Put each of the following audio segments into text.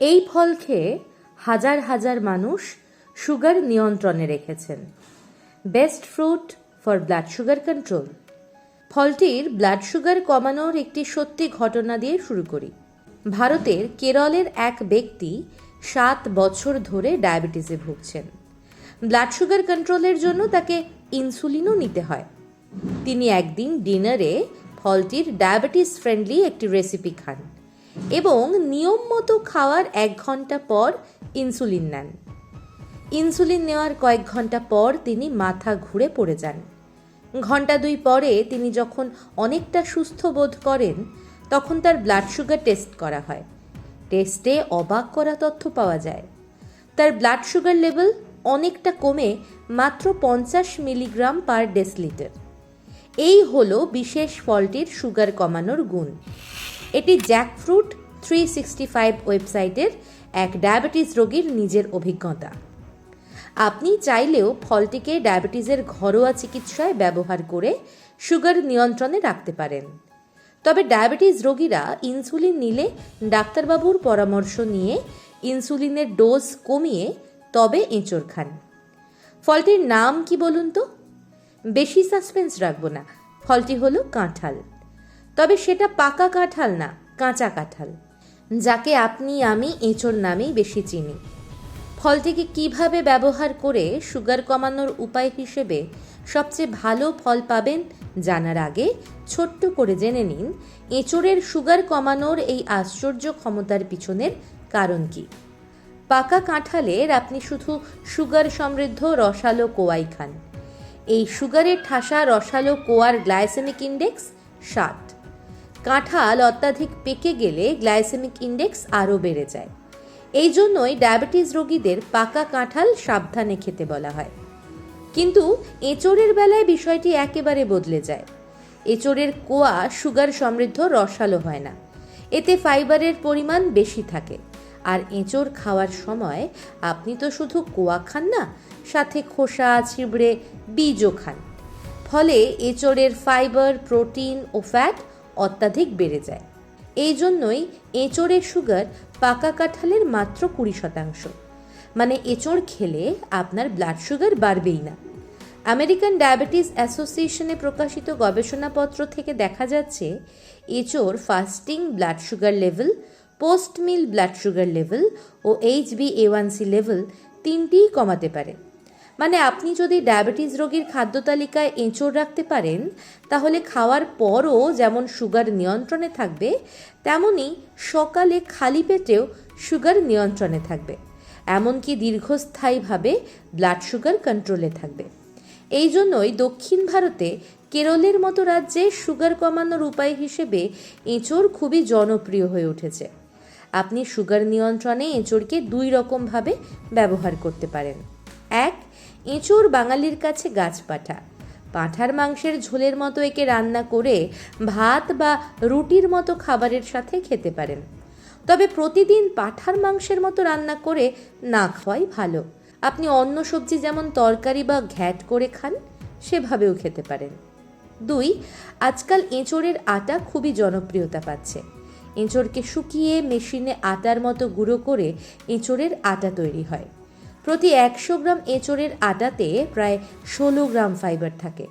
এই ফল খেয়ে হাজার হাজার মানুষ সুগার নিয়ন্ত্রণে রেখেছেন। Best fruit for blood sugar control. ফলটির blood sugar কমানোর একটি সত্যি ঘটনা দিয়ে শুরু করি। ভারতের কেরলের এক ব্যক্তি সাত বছর ধরে ডায়াবেটিসে ভুগছেন। ব্লাড সুগার কন্ট্রোলের জন্য তাকে ইনসুলিনও নিতে হয়। তিনি একদিন ডিনারে ফলটির ডায়াবেটিস ফ্রেন্ডলি একটি রেসিপি খান। এবং নিয়ম মতো খাওয়ার এক ঘণ্টা পর ইনসুলিন নেন। ইনসুলিন নেওয়ার কয়েক ঘণ্টা পর তিনি মাথা ঘুরে পড়ে যান। ঘণ্টা দুই পরে তিনি যখন অনেকটা সুস্থ বোধ করেন, তখন তার ব্লাড সুগার টেস্ট করা হয়। টেস্টে অবাক করা তথ্য পাওয়া যায়। তার ব্লাড সুগার লেভেল অনেকটা কমে মাত্র পঞ্চাশ মিলিগ্রাম পার ডেসলিটার এই হলো বিশেষ ফলটির সুগার কমানোর গুণ। এটি জ্যাকফ্রুট থ্রি সিক্সটি ফাইভ ওয়েবসাইটের এক ডায়াবেটিস রোগীর নিজের অভিজ্ঞতা। আপনি চাইলেও ফলটিকে ডায়াবেটিসের ঘরোয়া চিকিৎসায় ব্যবহার করে সুগার নিয়ন্ত্রণে রাখতে পারেন। তবে ডায়াবেটিস রোগীরা ইনসুলিন নিলে ডাক্তারবাবুর পরামর্শ নিয়ে ইনসুলিনের ডোজ কমিয়ে তবে এঁচড় খান। ফলটির নাম কি বলুন তো? বেশি সাসপেন্স রাখব না। ফলটি হলো কাঁঠাল। তবে সেটা পাকা কাঁঠাল না, কাঁচা কাঁঠাল, যাকে আপনি, আমি এঁচড় নামেই বেশি চিনি। ফলটিকে কীভাবে ব্যবহার করে সুগার কমানোর উপায় হিসেবে সবচেয়ে ভালো ফল পাবেন জানার আগে ছোট্ট করে জেনে নিন, এঁচড়ের সুগার কমানোর এই আশ্চর্য ক্ষমতার পিছনের কারণ কি? পাকা কাঁঠালের আপনি শুধু সুগার সমৃদ্ধ রসালো কোয়াই খান। এই সুগারের ঠাসা রসালো কোয়ার গ্লাইসেমিক ইন্ডেক্স ষাট কাঁঠাল অত্যাধিক পেকে গেলে গ্লাইসেমিক ইন্ডেক্স আরও বেড়ে যায়। এই জন্যই ডায়াবেটিস রোগীদের পাকা কাঁঠাল সাবধানে খেতে বলা হয়। কিন্তু এঁচড়ের বেলায় বিষয়টি একেবারে বদলে যায়। এঁচড়ের কোয়া সুগার সমৃদ্ধ রসালো হয় না। এতে ফাইবারের পরিমাণ বেশি থাকে। আর এঁচড় খাওয়ার সময় আপনি তো শুধু কোয়া খান না, সাথে খোসা, ছিবড়ে, বীজও খান। ফলে এঁচড়ের ফাইবার, প্রোটিন ও ফ্যাট অত্যাধিক বেড়ে যায়। এই জন্যই এঁচড়ের সুগার পাকা কাঁঠালের মাত্র কুড়ি শতাংশ। মানে এঁচড় খেলে আপনার ব্লাড সুগার বাড়বেই না। আমেরিকান ডায়াবেটিস অ্যাসোসিয়েশনে প্রকাশিত গবেষণাপত্র থেকে দেখা যাচ্ছে, এঁচড় fasting blood sugar level post meal blood sugar level O H B A one C level তিনটিই কমাতে পারে। মানে আপনি যদি ডায়াবেটিস রোগীর খাদ্য তালিকায় এঁচড় রাখতে পারেন, তাহলে খাওয়ার পরও যেমন সুগার নিয়ন্ত্রণে থাকবে তেমনই সকালে খালি পেটেও সুগার নিয়ন্ত্রণে থাকবে। এমনকি দীর্ঘস্থায়ীভাবে ব্লাড সুগার কন্ট্রোলে থাকবে। এই জন্যই দক্ষিণ ভারতে কেরলের মতো রাজ্যে সুগার কমানোর উপায় হিসেবে এঁচড় খুবই জনপ্রিয় হয়ে উঠেছে। আপনি সুগার নিয়ন্ত্রণে এঁচড়কে দুই রকমভাবে ব্যবহার করতে পারেন। এঁচড় বাঙালির কাছে গাছ পাঠা। পাঁঠার মাংসের ঝোলের মতো একে রান্না করে ভাত বা রুটির মতো খাবারের সাথে খেতে পারেন। তবে প্রতিদিন পাঁঠার মাংসের মতো রান্না করে না খাওয়াই ভালো। আপনি অন্য সবজি যেমন তরকারি বা ঘ্যাট করে খান, সেভাবেও খেতে পারেন। দুই, আজকাল এঁচোড়ের আটা খুবই জনপ্রিয়তা পাচ্ছে। এঁচোড়কে শুকিয়ে মেশিনে আটার মতো গুঁড়ো করে এঁচোড়ের আটা তৈরি হয়। প্রতি একশো গ্রাম এঁচড়ের আটাতে প্রায় ষোলো গ্রাম ফাইবার থাকে।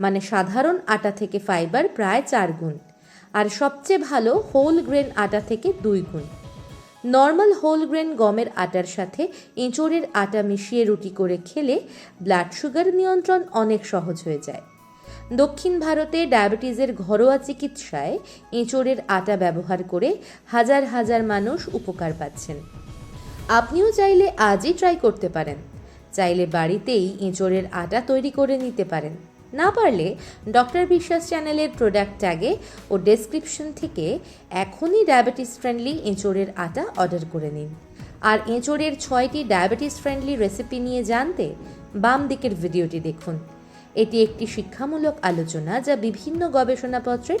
মানে সাধারণ আটা থেকে ফাইবার প্রায় চার গুণ। আর সবচেয়ে ভালো হোল গ্রেন আটা থেকে দুই গুণ। নর্মাল হোল গ্রেন গমের আটার সাথে এঁচড়ের আটা মিশিয়ে রুটি করে খেলে ব্লাড সুগার নিয়ন্ত্রণ অনেক সহজ হয়ে যায়। দক্ষিণ ভারতে ডায়াবেটিসের ঘরোয়া চিকিৎসায় এঁচড়ের আটা ব্যবহার করে হাজার হাজার মানুষ উপকার পাচ্ছেন। আপনিও চাইলে আজই ট্রাই করতে পারেন। চাইলে বাড়িতেই এঁচড়ের আটা তৈরি করে নিতে পারেন। না পারলে ডক্টর বিশ্বাস চ্যানেলের প্রোডাক্ট ট্যাগে ও ডেসক্রিপশন থেকে এখনই ডায়াবেটিস ফ্রেন্ডলি এঁচড়ের আটা অর্ডার করে নিন। আর এঁচড়ের ছয়টি ডায়াবেটিস ফ্রেন্ডলি রেসিপি নিয়ে জানতে বাম দিকের ভিডিওটি দেখুন। এটি একটি শিক্ষামূলক আলোচনা যা বিভিন্ন গবেষণাপত্রের